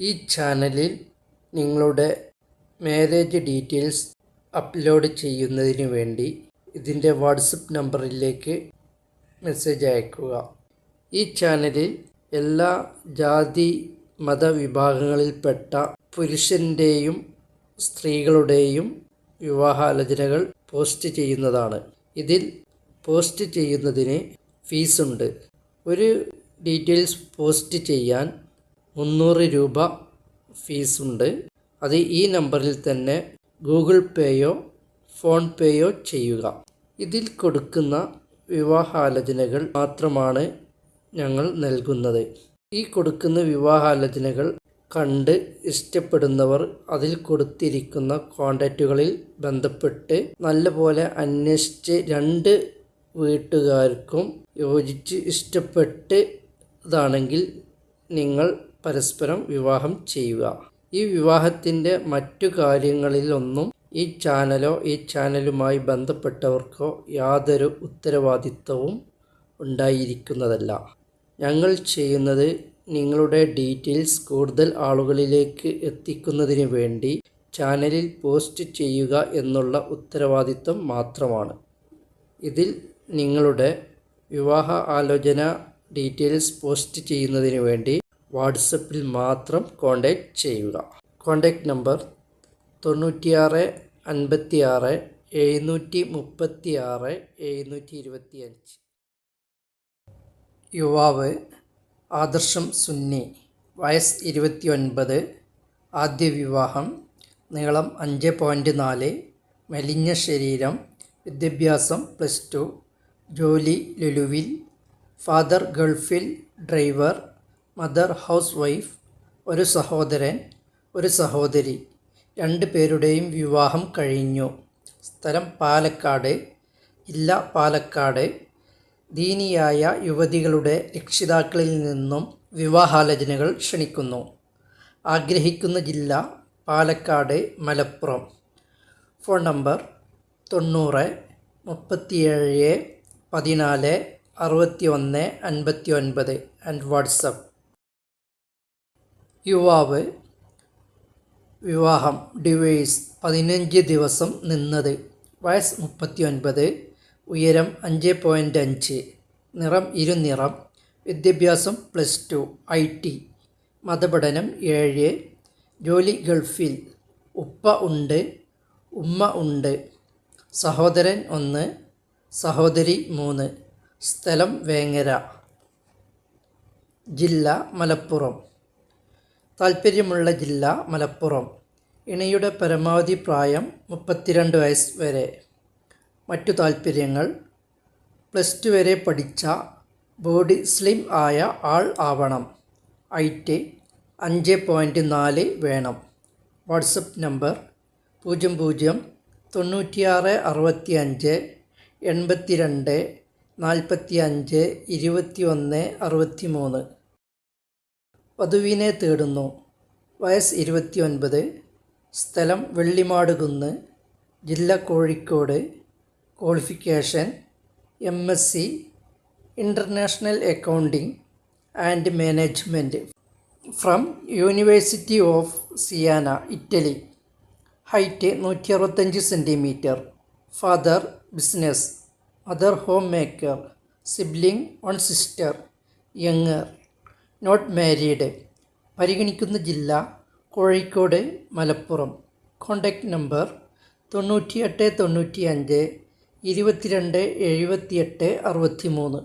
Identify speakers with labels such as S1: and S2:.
S1: ഈ ചാനലിൽ നിങ്ങളുടെ മാരേജ് ഡീറ്റെയിൽസ് അപ്ലോഡ് ചെയ്യുന്നതിന് വേണ്ടി ഇതിന്റെ വാട്സപ്പ് നമ്പറിലേക്ക് മെസ്സേജ് അയക്കുക. ഈ ചാനലിൽ എല്ലാ ജാതി മത വിഭാഗങ്ങളിൽപ്പെട്ട പുരുഷന്റെയും സ്ത്രീകളുടെയും വിവാഹാലോചനകൾ പോസ്റ്റ് ചെയ്യുന്നതാണ്. ഇതിൽ പോസ്റ്റ് ചെയ്യുന്നതിന് ഫീസുണ്ട് ഒരു ഡീറ്റെയിൽസ് പോസ്റ്റ് ചെയ്യാൻ മുന്നൂറ് രൂപ ഫീസുണ്ട്. അത് ഈ നമ്പറിൽ തന്നെ ഗൂഗിൾ പേയോ ഫോൺ പേയോ ചെയ്യുക. ഇതിൽ കൊടുക്കുന്ന വിവാഹാലോചനകൾ മാത്രമാണ് ഞങ്ങൾ നൽകുന്നത്. ഈ കൊടുക്കുന്ന വിവാഹാലോചനകൾ കണ്ട് ഇഷ്ടപ്പെടുന്നവർ അതിൽ കൊടുത്തിരിക്കുന്ന കോണ്ടാക്റ്റുകളിൽ ബന്ധപ്പെട്ട് നല്ലപോലെ അന്വേഷിച്ച് രണ്ട് വീട്ടുകാർക്കും യോജിച്ച് ഇഷ്ടപ്പെട്ട് ഇതാണെങ്കിൽ നിങ്ങൾ പരസ്പരം വിവാഹം ചെയ്യുക. ഈ വിവാഹത്തിന്റെ മറ്റു കാര്യങ്ങളിലൊന്നും ഈ ചാനലോ ഈ ചാനലുമായി ബന്ധപ്പെട്ടവർക്കോ യാതൊരു ഉത്തരവാദിത്വവും ഉണ്ടായിരിക്കുന്നതല്ല. ഞങ്ങൾ ചെയ്യുന്നത് നിങ്ങളുടെ ഡീറ്റെയിൽസ് കൂടുതൽ ആളുകളിലേക്ക് എത്തിക്കുന്നതിന് വേണ്ടി ചാനലിൽ പോസ്റ്റ് ചെയ്യുക എന്നുള്ള ഉത്തരവാദിത്വം മാത്രമാണ്. ഇതിൽ നിങ്ങളുടെ വിവാഹ ആലോചന ഡീറ്റെയിൽസ് പോസ്റ്റ് ചെയ്യുന്നതിന് വേണ്ടി വാട്സപ്പിൽ മാത്രം കോൺടാക്റ്റ് ചെയ്യുക. കോൺടാക്റ്റ് നമ്പർ തൊണ്ണൂറ്റിയാറ് അൻപത്തിയാറ് എഴുന്നൂറ്റി മുപ്പത്തിയാറ് എഴുന്നൂറ്റി ഇരുപത്തിയഞ്ച് യുവാവ് ആദർശം സുന്നി വയസ്സ് ഇരുപത്തി ഒൻപത് ആദ്യ വിവാഹം നീളം അഞ്ച് പോയിന്റ് നാല് മെലിഞ്ഞ ശരീരം വിദ്യാഭ്യാസം പ്ലസ് ടു ജോലി ലുലുവിൽ ഫാദർ ഗൾഫിൽ ഡ്രൈവർ മദർ ഹൗസ് വൈഫ് ഒരു സഹോദരൻ ഒരു സഹോദരി. രണ്ട് പേരുടെയും വിവാഹം കഴിഞ്ഞു. സ്ഥലം പാലക്കാട് ഇല്ല പാലക്കാട്. ദീനിയായ യുവതികളുടെ രക്ഷിതാക്കളിൽ നിന്നും വിവാഹാലോചനകൾ ക്ഷണിക്കുന്നു. ആഗ്രഹിക്കുന്ന ജില്ല പാലക്കാട് മലപ്പുറം. ഫോൺ നമ്പർ തൊണ്ണൂറ് മുപ്പത്തിയേഴ് പതിനാല് അറുപത്തി ഒന്ന് അൻപത്തി ഒൻപത് ആൻഡ് വാട്സപ്പ് യുവാവ് വിവാഹം ഡിവൈസ് പതിനഞ്ച് ദിവസം നിന്നത്. വയസ്സ് മുപ്പത്തി ഒൻപത് ഉയരം അഞ്ച് പോയിന്റ് അഞ്ച് നിറം ഇരുനിറം വിദ്യാഭ്യാസം പ്ലസ് ടു ഐ ടി മതപഠനം ഏഴ് ജോലി ഗൾഫിൽ ഉപ്പ ഉണ്ട് ഉമ്മ ഉണ്ട് സഹോദരൻ ഒന്ന് സഹോദരി മൂന്ന് സ്ഥലം വേങ്ങര ജില്ല മലപ്പുറം. താൽപ്പര്യമുള്ള ജില്ല മലപ്പുറം. ഇണയുടെ പരമാവധി പ്രായം മുപ്പത്തിരണ്ട് വയസ്സ് വരെ. മറ്റു താൽപ്പര്യങ്ങൾ പ്ലസ് ടു വരെ പഠിച്ച ബോഡി സ്ലിം ആയ ആൾ ആവണം. ഐറ്റ് അഞ്ച് പോയിന്റ് നാല് വേണം. വാട്സപ്പ് നമ്പർ പൂജ്യം പൂജ്യം തൊണ്ണൂറ്റിയാറ് അറുപത്തി അഞ്ച് എൺപത്തി രണ്ട് നാൽപ്പത്തി അഞ്ച് ഇരുപത്തി ഒന്ന് അറുപത്തി മൂന്ന് വധുവിനെ തേടുന്നു. വയസ്സ് ഇരുപത്തിയൊൻപത്. സ്ഥലം വെള്ളിമാടുകുന്ന് ജില്ല Kozhikode. Qualification M S C. International accounting and management from university of Siena Italy. Height നൂറ്റി അറുപത്തഞ്ച് centimetre father business. Mother home maker. Sibling one sister. Younger. Not married പരിഗണിക്കുന്ന ജില്ല കോഴിക്കോട് മലപ്പുറം. കോണ്ടാക്ട് നമ്പർ തൊണ്ണൂറ്റിയെട്ട് തൊണ്ണൂറ്റി അഞ്ച് ഇരുപത്തിരണ്ട് എഴുപത്തിയെട്ട് അറുപത്തി മൂന്ന്